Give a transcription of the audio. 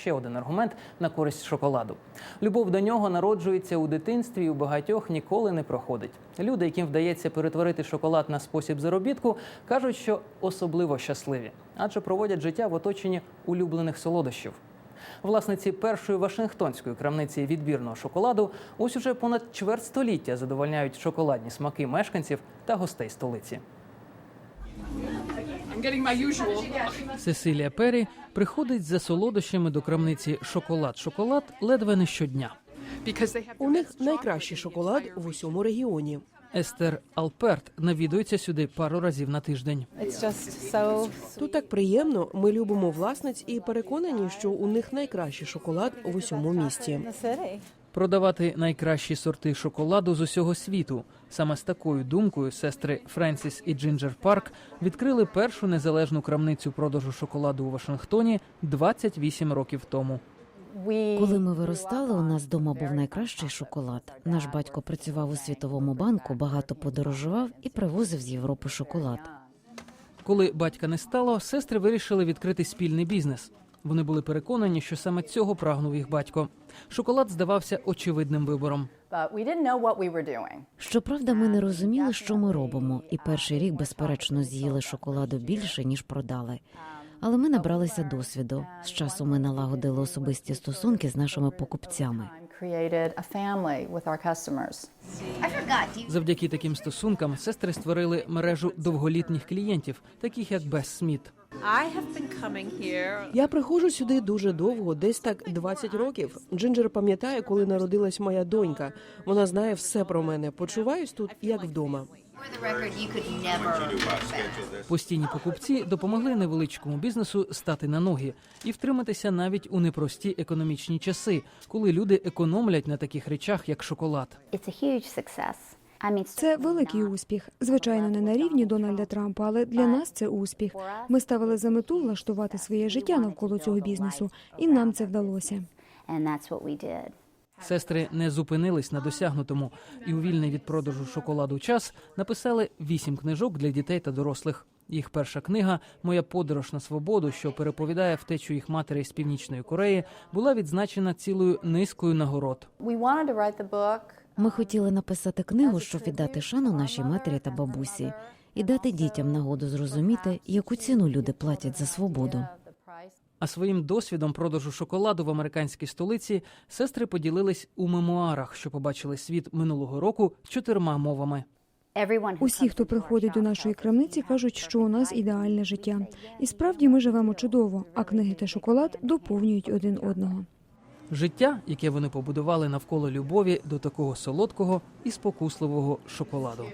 Ще один аргумент на користь шоколаду. Любов до нього народжується у дитинстві і у багатьох ніколи не проходить. Люди, яким вдається перетворити шоколад на спосіб заробітку, кажуть, що особливо щасливі, адже проводять життя в оточенні улюблених солодощів. Власниці першої вашингтонської крамниці відбірного шоколаду ось уже понад чверть століття задовольняють шоколадні смаки мешканців та гостей столиці. Сесилія Пері приходить за солодощами до крамниці Шоколад Шоколад ледве не щодня. У них найкращий шоколад в усьому регіоні. Естер Алперт навідується сюди пару разів на тиждень. So Тут так приємно. Ми любимо власниць і переконані, що у них найкращий шоколад в усьому місті. Продавати найкращі сорти шоколаду з усього світу. Саме з такою думкою сестри Френсіс і Джинджер Парк відкрили першу незалежну крамницю продажу шоколаду у Вашингтоні 28 років тому. Коли ми виростали, у нас вдома був найкращий шоколад. Наш батько працював у світовому банку, багато подорожував і привозив з Європи шоколад. Коли батька не стало, сестри вирішили відкрити спільний бізнес. Вони були переконані, що саме цього прагнув їх батько. Шоколад здавався очевидним вибором. Щоправда, ми не розуміли, що ми робимо, і перший рік, безперечно, з'їли шоколаду більше ніж продали. Але ми набралися досвіду. З часу ми налагодили особисті стосунки з нашими покупцями. Created a family with our customers. Завдяки таким стосункам сестри створили мережу довголітніх клієнтів, таких як Бес Сміт. I have been coming here Я приходжу сюди дуже довго, десь так 20 років. Джинджер пам'ятає, коли народилась моя донька. Вона знає все про мене. Почуваюсь тут як вдома. For the record, you could never Постійні покупці допомогли невеличкому бізнесу стати на ноги і втриматися навіть у непрості економічні часи, коли люди економлять на таких речах, як шоколад. It's a huge success. I mean, Це великий успіх. Звичайно, не на рівні Дональда Трампа, але для нас це успіх. Ми ставили за мету влаштувати своє життя навколо цього бізнесу, і нам це вдалося. Сестри не зупинились на досягнутому і у вільний від продажу шоколаду час написали вісім книжок для дітей та дорослих. Їх перша книга Моя подорож на свободу, що переповідає втечу їх матері з північної Кореї, була відзначена цілою низкою нагород. Ми хотіли написати книгу, щоб віддати шану нашій матері та бабусі, і дати дітям нагоду зрозуміти, яку ціну люди платять за свободу. А своїм досвідом продажу шоколаду в американській столиці сестри поділились у мемуарах, що побачили світ минулого року чотирма мовами. Усі, хто приходить до нашої крамниці, кажуть, що у нас ідеальне життя. І справді ми живемо чудово, а книги та шоколад доповнюють один одного. Життя, яке вони побудували навколо любові до такого солодкого і спокусливого шоколаду.